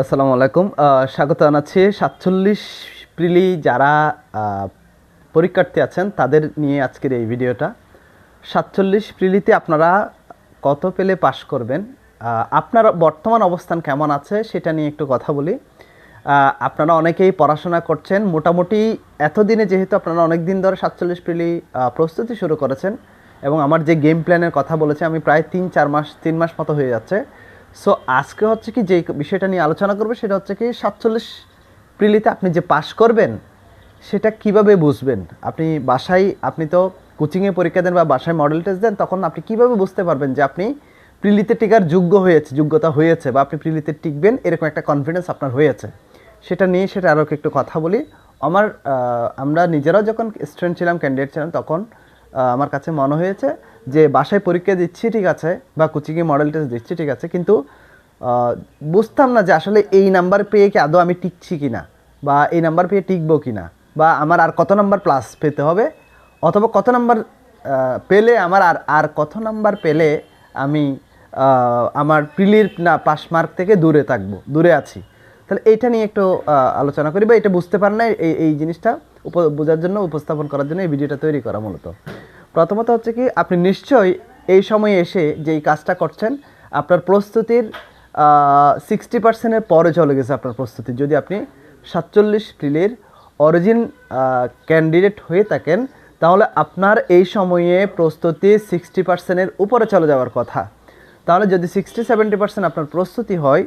আসসালামু আলাইকুম। স্বাগত জানাচ্ছি সাতচল্লিশ প্রিলি যারা পরীক্ষার্থী আছেন, তাদের নিয়ে আজকের এই ভিডিওটা। সাতচল্লিশ প্রিলিতে আপনারা কত পেলে পাশ করবেন? আপনার বর্তমান অবস্থান কেমন আছে সেটা নিয়ে একটু কথা বলি। আপনারা অনেকেই পড়াশোনা করছেন। মোটামুটি এতদিনে যেহেতু আপনারা অনেক দিন ধরে সাতচল্লিশ প্রিলি প্রস্তুতি শুরু করেছেন এবং আমার যে গেম প্ল্যানের কথা বলেছে, আমি প্রায় তিন, চার মাস, তিন মাস মতো হয়ে যাচ্ছে। সো আজকে হচ্ছে কি যে বিষয়টা নিয়ে আলোচনা করবে, সেটা হচ্ছে কি সাতচল্লিশ প্রিলিতে আপনি যে পাশ করবেন, সেটা কীভাবে বুঝবেন? আপনি বাসায়, আপনি তো কোচিংয়ে পরীক্ষা দেন বা বাসায় মডেল টেস্ট দেন, তখন আপনি কীভাবে বুঝতে পারবেন যে আপনি প্রিলিতে টিকার যোগ্য হয়েছে, যোগ্যতা হয়েছে বা আপনি প্রিলিতে টিকবেন, এরকম একটা কনফিডেন্স আপনার হয়েছে? সেটা নিয়ে সেটা আরও একটু কথা বলি। আমার আমরা নিজেরাও যখন স্টুডেন্ট ছিলাম ক্যান্ডিডেট ছিলাম, তখন আমার কাছে মনে হয়েছে যে বাসায় পরীক্ষা দিচ্ছি, ঠিক আছে, বা কোচিংয়ে মডেল টেস্ট দিচ্ছি, ঠিক আছে, কিন্তু বুঝতাম না যে আসলে এই নাম্বার পেয়ে কি আদৌ আমি টিকছি কি না বা এই নাম্বার পেয়ে টিকবো কি না বা আমার আর কত নাম্বার প্লাস পেতে হবে, অথবা কত নাম্বার পেলে আমার আর আর কত নাম্বার পেলে আমি আমার প্রিলির না পাস মার্ক থেকে দূরে থাকব, দূরে আছি। তাহলে এইটা নিয়ে একটু আলোচনা করি বা এটা বুঝতে পার না এই এই জিনিসটা বোঝার জন্য, উপস্থাপন করার জন্য এই ভিডিওটা তৈরি করা মূলত। প্রথমত হচ্ছে কি, আপনি নিশ্চয়ই এই সময়ে এসে যেই কাজটা করছেন, আপনার প্রস্তুতির সিক্সটি পার্সেন্টের পরে চলে গেছে আপনার প্রস্তুতি। যদি আপনি সাতচল্লিশ প্রিলের অরিজিন ক্যান্ডিডেট হয়ে থাকেন, তাহলে আপনার এই সময়ে প্রস্তুতি সিক্সটি পার্সেন্টের উপরে চলে যাওয়ার কথা। তাহলে যদি সিক্সটি সেভেন্টি পার্সেন্ট আপনার প্রস্তুতি হয়,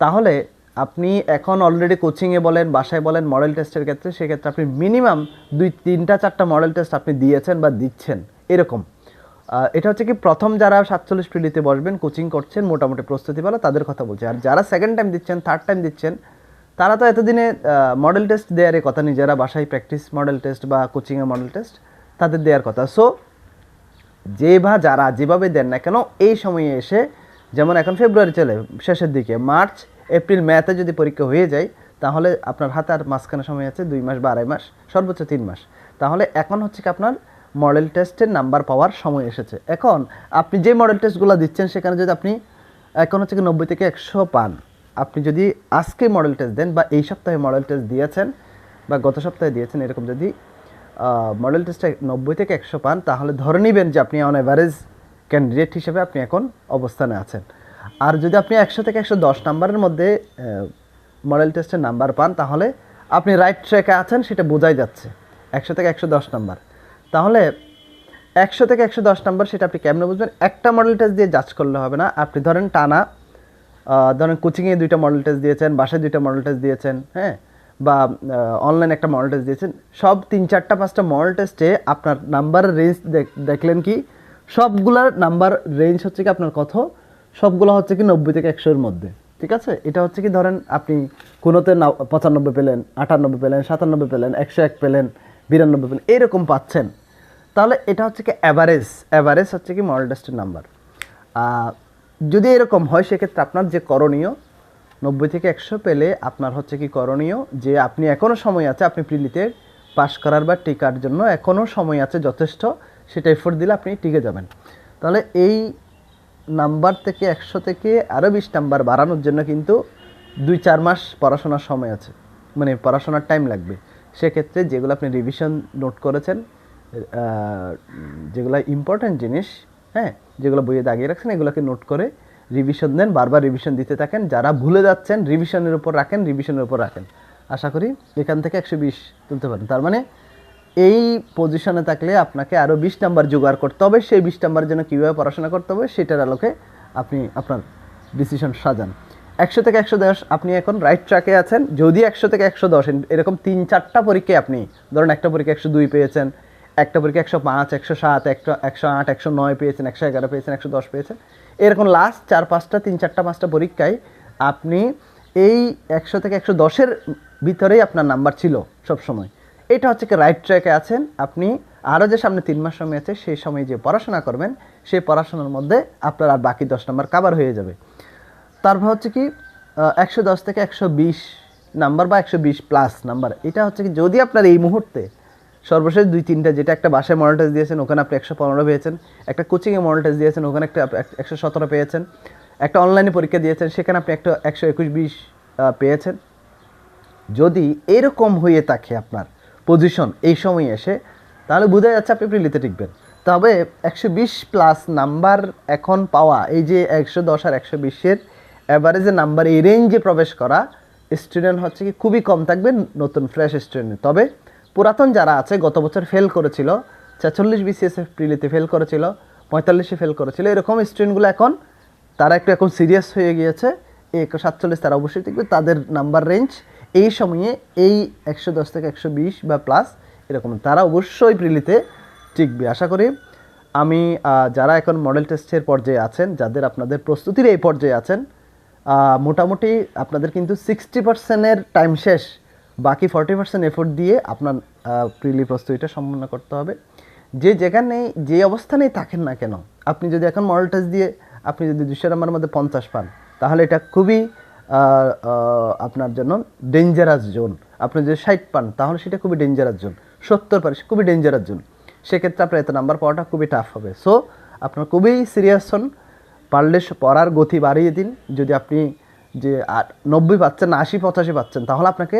তাহলে আপনি এখন অলরেডি কোচিংয়ে বলেন, বাসায় বলেন মডেল টেস্টের ক্ষেত্রে সেক্ষেত্রে আপনি মিনিমাম দুই, তিনটা, চারটা মডেল টেস্ট আপনি দিয়েছেন বা দিচ্ছেন, এরকম। এটা হচ্ছে কি, প্রথম যারা সাতচল্লিশ পিডিতে বসবেন কোচিং করছেন, মোটামুটি প্রস্তুতি বলা তাদের কথা বলছে। আর যারা সেকেন্ড টাইম দিচ্ছেন থার্ড টাইম দিচ্ছেন, তারা তো এতদিনে মডেল টেস্ট দেওয়ারই কথা নিজেরা বাসায় প্র্যাকটিস মডেল টেস্ট বা কোচিংয়ে মডেল টেস্ট তাদের দেওয়ার কথা। সো যে বা যারা যেভাবে দেন না কেন, এই সময়ে এসে, যেমন এখন ফেব্রুয়ারি চলে, শেষের দিকে মার্চ এপ্রিল মেতে যদি পরীক্ষা হয়ে যায়, তাহলে আপনার হাতে আর মাঝখানে সময় আছে দুই মাস বা আড়াই মাস, সর্বোচ্চ তিন মাস। তাহলে এখন হচ্ছে কি আপনার মডেল টেস্টের নাম্বার পাওয়ার সময় এসেছে। এখন আপনি যে মডেল টেস্টগুলো দিচ্ছেন, সেখানে যদি আপনি এখন হচ্ছে কি নব্বই থেকে একশো পান, আপনি যদি আজকে মডেল টেস্ট দেন বা এই সপ্তাহে মডেল টেস্ট দিয়েছেন বা গত সপ্তাহে দিয়েছেন, এরকম যদি মডেল টেস্টে নব্বই থেকে একশো পান, তাহলে ধরে নেবেন যে আপনি অন অ্যাভারেজ ক্যান্ডিডেট হিসেবে আপনি এখন অবস্থানে আছেন। আর যদি আপনি একশো থেকে একশো দশ নাম্বারের মধ্যে মডেল টেস্টের নাম্বার পান, তাহলে আপনি রাইট ট্র্যাকে আছেন, সেটা বোঝাই যাচ্ছে। একশো থেকে একশো দশ নাম্বার। তাহলে একশো থেকে একশো দশ নাম্বার সেটা আপনি কেমনে বুঝবেন? একটা মডেল টেস্ট দিয়ে জাজ করলে হবে না। আপনি ধরেন টানা ধরেন কোচিংয়ে দুইটা মডেল টেস্ট দিয়েছেন, বাসায় দুইটা মডেল টেস্ট দিয়েছেন হ্যাঁ? বা অনলাইন একটা মডেল টেস্ট দিয়েছেন। সব তিন, চারটা, পাঁচটা মডেল টেস্টে আপনার নাম্বার রেঞ্জ দেখলেন কি? সবগুলার নাম্বার রেঞ্জ হচ্ছে কি আপনার কত? সবগুলো হচ্ছে কি নব্বই থেকে একশোর মধ্যে, ঠিক আছে? এটা হচ্ছে কি ধরেন আপনি কোনোতে পঁচানব্বই পেলেন, আটানব্বই পেলেন, সাতানব্বই পেলেন, একশো এক পেলেন, বিরানব্বই পেলেন, এরকম পাচ্ছেন। তাহলে এটা হচ্ছে কি অ্যাভারেজ অ্যাভারেজ হচ্ছে কি মডেল টেস্টের নাম্বার যদি এরকম হয়, সেক্ষেত্রে আপনার যে করণীয়, নব্বই থেকে একশো পেলে আপনার হচ্ছে কি করণীয়, যে আপনি এখনও সময় আছে, আপনি প্রিলিতে পাশ করার বা টিকার জন্য এখনও সময় আছে যথেষ্ট, সেটা এফোর্ট দিলে আপনি টিকে যাবেন। তাহলে এই নাম্বার থেকে একশো থেকে আরও বিশ নাম্বার বাড়ানোর জন্য কিন্তু দুই, চার মাস পড়াশোনার সময় আছে। মানে পড়াশোনার টাইম লাগবে। সেক্ষেত্রে যেগুলো আপনি রিভিশন নোট করেছেন যেগুলো ইম্পর্ট্যান্ট জিনিস হ্যাঁ যেগুলো বইয়ে দাগিয়ে রাখছেন, এগুলোকে নোট করে রিভিশন দেন, বারবার রিভিশন দিতে থাকেন। যারা ভুলে যাচ্ছেন রিভিশনের উপর রাখেন রিভিশনের উপর রাখেন। আশা করি এখান থেকে একশো বিশ তুলতে পারেন। তার মানে এই পজিশনে থাকলে আপনাকে আরও বিশ নাম্বার জোগাড় করতে হবে। সেই বিশ নাম্বারের জন্য কীভাবে পড়াশোনা করতে হবে সেটার আলোকে আপনি আপনার ডিসিশন সাজান। একশো থেকে একশো দশ, আপনি এখন রাইট ট্র্যাকে আছেন। যদি একশো থেকে একশো দশ এরকম তিন চারটা পরীক্ষায় আপনি, ধরুন একটা পরীক্ষা একশো দুই পেয়েছেন, একটা পরীক্ষা একশো পাঁচ, একশো সাত, একশো একশো আট, একশো নয় পেয়েছেন, একশো এগারো পেয়েছেন, একশো দশ পেয়েছেন, এরকম লাস্ট চার পাঁচটা, তিন চারটা, পাঁচটা পরীক্ষায় আপনি এই একশো থেকে একশো দশের ভিতরেই আপনার নাম্বার ছিল সব সময় এটা হচ্ছে কি রাইট ট্র্যাকে আছেন। আপনি আরও যে সামনে তিন মাস সময় আছে, সেই সময় যে পড়াশোনা করবেন, সেই পড়াশোনার মধ্যে আপনার আর বাকি দশ নম্বর কাবার হয়ে যাবে। তারপর হচ্ছে কি একশো দশ থেকে একশো বিশ নাম্বার বা একশো বিশ প্লাস নাম্বার। এটা হচ্ছে কি, যদি আপনার এই মুহূর্তে সর্বশেষ দুই, তিনটা যেটা একটা বাসায় মডেল দিয়েছেন, ওখানে আপনি একশো পনেরো পেয়েছেন, একটা কোচিংয়ে মডেল দিয়েছেন, ওখানে একটা একশো সতেরো পেয়েছেন, একটা অনলাইনে পরীক্ষা দিয়েছেন, সেখানে আপনি একটা একশো একুশ বিশ পেয়েছেন। যদি এরকম হয়ে থাকে আপনার পজিশন এই সময় এসে, তাহলে বোঝা যাচ্ছে আপনি প্রিলিতে টিকবেন। তবে একশো বিশ প্লাস নাম্বার এখন পাওয়া, এই যে একশো দশ আর একশো বিশের অ্যাভারেজে নাম্বার এই রেঞ্জে প্রবেশ করা স্টুডেন্ট হচ্ছে কি খুবই কম থাকবে নতুন ফ্রেশ স্টুডেন্ট তবে পুরাতন যারা আছে, গত বছর ফেল করেছিল, ছেচল্লিশ বিসিএসএফ প্রিলিতে ফেল করেছিল, পঁয়তাল্লিশে ফেল করেছিল, এরকম স্টুডেন্টগুলো এখন, তারা একটু এখন সিরিয়াস হয়ে গিয়েছে, এই সাতচল্লিশ তারা অবশ্যই দেখবে তাদের নাম্বার রেঞ্জ এই সময়ে এই একশো দশ থেকে একশো বিশ বা প্লাস এরকম, তারা অবশ্যই প্রিলিতে টিকবে। আশা করি আমি যারা এখন মডেল টেস্টের পর্যায়ে আছেন, যাদের আপনাদের প্রস্তুতির এই পর্যায়ে আছেন মোটামুটি আপনাদের কিন্তু সিক্সটি পার্সেন্টের টাইম শেষ, বাকি ফর্টি পার্সেন্ট এফোর্ট দিয়ে আপনার প্রিলি প্রস্তুতিটা সম্পন্ন করতে হবে। যে যেখানে, যে অবস্থানেই থাকেন না কেন, আপনি যদি এখন মডেল টেস্ট দিয়ে, আপনি যদি দুশো নাম্বারের মধ্যে পঞ্চাশ পান, তাহলে এটা খুবই আপনার জন্য ডেঞ্জারাস জোন আপনি যদি ষাট পান, তাহলে সেটা খুবই ডেঞ্জারাস জোন সত্তর পারে খুবই ডেঞ্জারাস জোন সেক্ষেত্রে আপনার এত নাম্বার পাওয়াটা খুবই টাফ হবে। সো আপনার খুবই সিরিয়াস হন। পারলে পড়ার গতি বাড়িয়ে দিন। যদি আপনি যে নব্বই পাচ্ছেন আশি, পঁচাশি পাচ্ছেন, তাহলে আপনাকে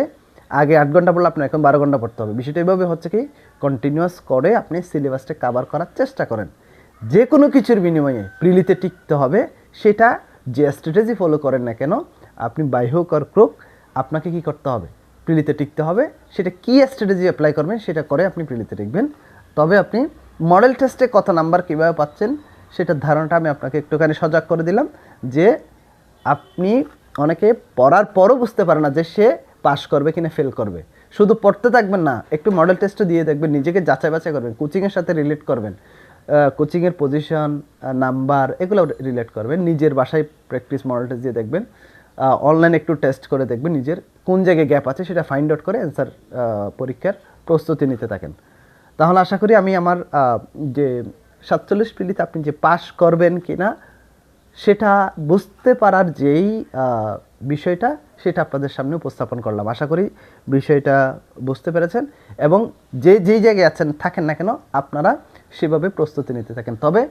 আগে আট ঘণ্টা পড়লে আপনার এখন বারো ঘণ্টা পড়তে হবে। বিষয়টা এইভাবে হচ্ছে কি কন্টিনিউয়াস করে আপনি সিলেবাসটা কাভার করার চেষ্টা করেন। যে কোনো কিছুর বিনিময়ে প্রিলিতে টিকতে হবে। সেটা যে স্ট্র্যাটেজি ফলো করেন না কেন আপনি বাই হোক আর ক্রোক, আপনাকে কি করতে হবে? প্রিলিতে টিকতে হবে। সেটা কি স্ট্র্যাটেজি অ্যাপ্লাই করবেন সেটা করে আপনি প্রিলিতে টিকবেন। তবে আপনি মডেল টেস্টে কত নাম্বার কীভাবে পাচ্ছেন সেটার ধারণাটা আমি আপনাকে একটুখানি সজাগ করে দিলাম, যে আপনি অনেকে পড়ার পরও বুঝতে পারে না যে সে পাশ করবে কিনা ফেল করবে। শুধু পড়তে থাকবেন না, একটু মডেল টেস্টও দিয়ে দেখবেন, নিজেকে যাচাই বাছাই করবেন কোচিংয়ের সাথে রিলেট করবেন। কোচিংয়ের পজিশন নাম্বার এগুলো রিলেট করবেন। নিজের বাসায় প্র্যাকটিস মডেল টেস্ট দিয়ে দেখবেন। অনলাইন একটু টেস্ট করে দেখবেন নিজের কোন জায়গায় গ্যাপ আছে, সেটা ফাইন্ড আউট করে অ্যান্সার পরীক্ষার প্রস্তুতি নিতে থাকেন। তাহলে আশা করি আমি আমার যে সাতচল্লিশ পিলিতে আপনি যে পাশ করবেন কিনা, সেটা বুঝতে পারার যেই বিষয়টা, সেটা আপনাদের সামনে উপস্থাপন করলাম। আশা করি বিষয়টা বুঝতে পেরেছেন এবং যে, যেই জায়গায় আছেন, থাকেন না কেন, আপনারা সেভাবে প্রস্তুতি নিতে থাকেন। তবে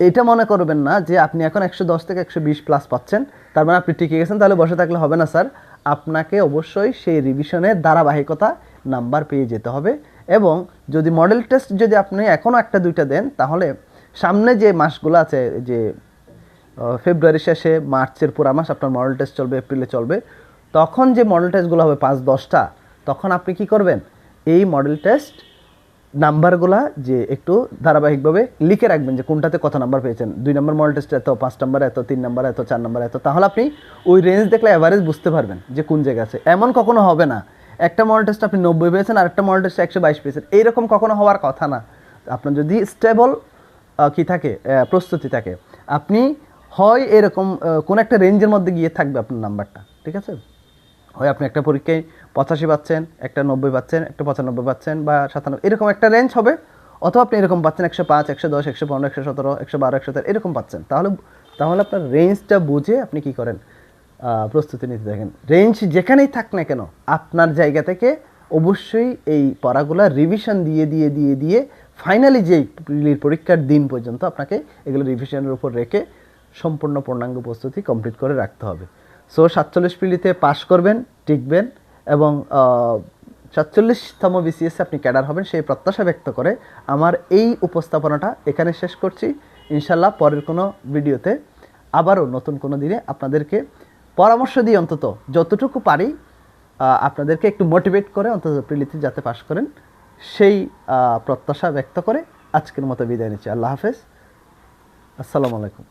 এটা মনে করবেন না যে আপনি এখন একশো দশ থেকে একশো বিশ প্লাস পাচ্ছেন। তার মানে আপনি টিকে গেছেন, তাহলে বসে থাকলে হবে না স্যার। আপনাকে অবশ্যই সেই রিভিশনের ধারাবাহিকতা নাম্বার পেয়ে যেতে হবে। এবং যদি মডেল টেস্ট যদি আপনি এখনও একটা, দুইটা দেন, তাহলে সামনে যে মাসগুলো আছে, যে ফেব্রুয়ারি শেষে, মার্চের পুরা মাস আপনার মডেল টেস্ট চলবে এপ্রিলে চলবে, তখন যে মডেল টেস্টগুলো হবে পাঁচ, দশটা, তখন আপনি কি করবেন? এই মডেল টেস্ট নাম্বারগুলা যে একটু ধারাবাহিকভাবে লিখে রাখবেন যে কোনটাতে কত নাম্বার পেয়েছেন। দুই নম্বর মডেল টেস্ট এত, পাঁচ নাম্বার এত, তিন নাম্বার এত, চার নাম্বার এত, তাহলে আপনি ওই রেঞ্জ দেখলে অ্যাভারেজ বুঝতে পারবেন যে কোন জায়গা আছে। এমন কখনো হবে না। একটা মডেল টেস্ট আপনি নব্বই পেয়েছেন আর একটা মডেল টেস্ট একশো বাইশ পেয়েছেন। এইরকম কখনো হওয়ার কথা না। আপনার যদি স্টেবল কি থাকে প্রস্তুতি থাকে, আপনি হয় এরকম কোন একটা রেঞ্জের মধ্যে গিয়ে থাকবে আপনার নাম্বারটা, ঠিক আছে? হয় আপনি একটা পরীক্ষায় পঁচাশি পাচ্ছেন, একটা নব্বই পাচ্ছেন, একটা পঁচানব্বই পাচ্ছেন বা সাতানব্বই। এরকম একটা রেঞ্জ হবে, অথবা আপনি এরকম পাচ্ছেন একশো পাঁচ, একশো দশ, একশো পনেরো, একশো সতেরো, একশো বারো, একশো তেরো, এরকম পাচ্ছেন। তাহলে তাহলে আপনার রেঞ্জটা বুঝে আপনি কি করেন? প্রস্তুতি নিতে থাকেন রেঞ্জ যেখানেই থাক না কেন, আপনার জায়গা থেকে অবশ্যই এই পড়াগুলো রিভিশন দিয়ে দিয়ে দিয়ে দিয়ে ফাইনালি যে পরীক্ষার দিন পর্যন্ত আপনাকে এগুলো রিভিশনের উপর রেখে সম্পূর্ণ পূর্ণাঙ্গ প্রস্তুতি কমপ্লিট করে রাখতে হবে। সো সাতচল্লিশ পিলিতে পাশ করবেন, টিকবেন এবং সাতচল্লিশতম বিসিএস আপনি ক্যাডার হবেন, সেই প্রত্যাশা ব্যক্ত করে আমার এই উপস্থাপনাটা এখানে শেষ করছি। ইনশাল্লাহ পরের কোনো ভিডিওতে আবারও নতুন কোনো দিনে আপনাদেরকে পরামর্শ দিই অন্তত যতটুকু পারি আপনাদেরকে একটু মোটিভেট করে অন্তত প্রিলিতে যাতে পাশ করেন, সেই প্রত্যাশা ব্যক্ত করে আজকের মতো বিদায় নিচ্ছি। আল্লাহ হাফেজ। আসসালামু আলাইকুম।